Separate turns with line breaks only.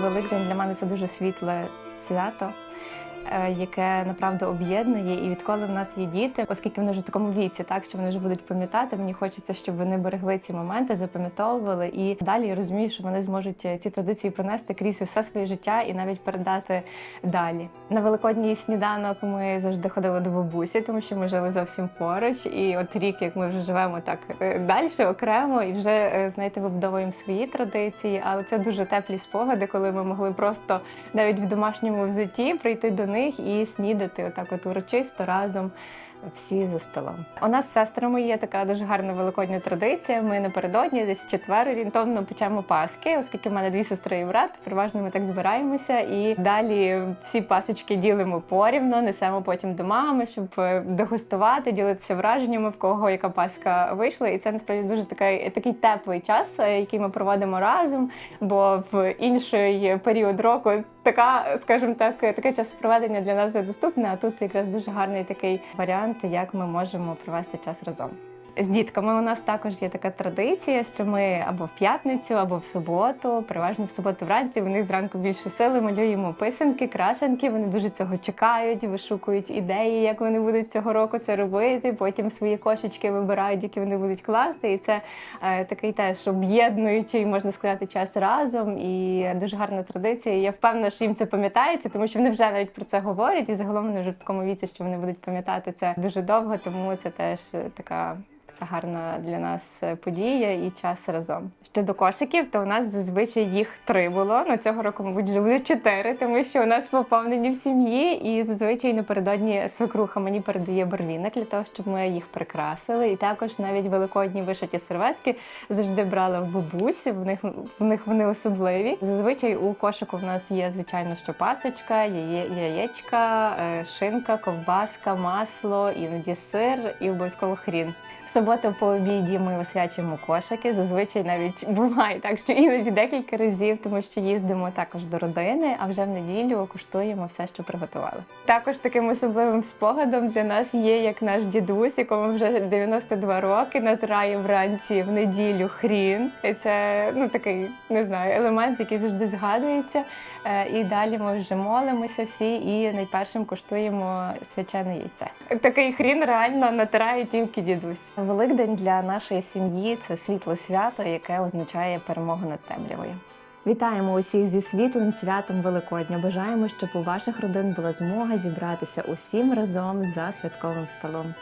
Великдень для мене це дуже світле свято е, Яке направду об'єднує, і відколи в нас є діти, оскільки вони вже в такому віці, так що вони вже будуть пам'ятати. Мені хочеться, щоб вони берегли ці моменти, запам'ятовували і далі розумію, що вони зможуть е, ці традиції пронести крізь усе своє життя і навіть передати далі. На великодній сніданок ми завжди ходили до бабусі, тому що ми жили зовсім поруч. І от рік, як ми вже живемо так далі, окремо, і вже е, знаєте, вибудовуємо свої традиції. Але це дуже теплі спогади, коли ми могли просто навіть в домашньому взутті прийти до них і снідати отак, от урочисто разом. Всі за столом. У нас з сестрами є така дуже гарна великодня традиція. Ми напередодні, десь в четвер орієнтовно печемо паски, оскільки в мене дві сестри і брат. Переважно ми так збираємося і далі всі пасочки ділимо порівно, несемо потім до мами, щоб е, дегустувати, ділитися враженнями, в кого яка паска вийшла. І це насправді дуже такий, такий теплий час, е, який ми проводимо разом. Бо в інший період року така, скажімо так, таке час проведення для нас недоступне. А тут якраз дуже гарний такий варіант, як ми можемо провести час разом. З дітками у нас також є така традиція, що ми або в п'ятницю, або в суботу, переважно в суботу вранці, в них зранку більше сили малюємо писанки, крашенки. Вони дуже цього чекають, вишукують ідеї, як вони будуть цього року це робити. Потім свої кошечки вибирають, які вони будуть класти. І це е, такий теж об'єднуючий, можна сказати, час разом. І дуже гарна традиція. Я впевнена, що їм це пам'ятається, тому що вони вже навіть про це говорять. І загалом вони вже в такому віці, що вони будуть пам'ятати це дуже довго, тому це теж е, така. Гарна для нас е, подія і час разом. Щодо кошиків, то у нас зазвичай їх три було. Ну цього року, мабуть, вже буде чотири, тому що у нас поповнені в сім'ї, і зазвичай напередодні свекруха мені передає берлінок для того, щоб ми їх прикрасили. І також навіть великодні вишиті серветки завжди брала в бабусі. В них в них вони особливі. Зазвичай у кошику в нас є звичайно, що пасочка, яє, яєчка, е, шинка, ковбаска, масло, іноді сир і обов'язково хрін. Суботу по обіді ми освячуємо кошики. Зазвичай навіть буває так, що іноді декілька разів, тому що їздимо також до родини, а вже в неділю куштуємо все, що приготували. Також таким особливим спогадом для нас є як наш дідусь, якому вже 92 роки, натирає вранці в неділю хрін. Це ну такий не знаю елемент, який завжди згадується. Е, І далі ми вже молимося всі і найпершим куштуємо свячене яйце. Такий хрін реально натирає тільки дідусь. Великдень для нашої сім'ї це світле свято, яке означає перемогу над темрявою. Вітаємо усіх зі світлим святом Великодня. Бажаємо, щоб у ваших родин була змога зібратися усім разом за святковим столом.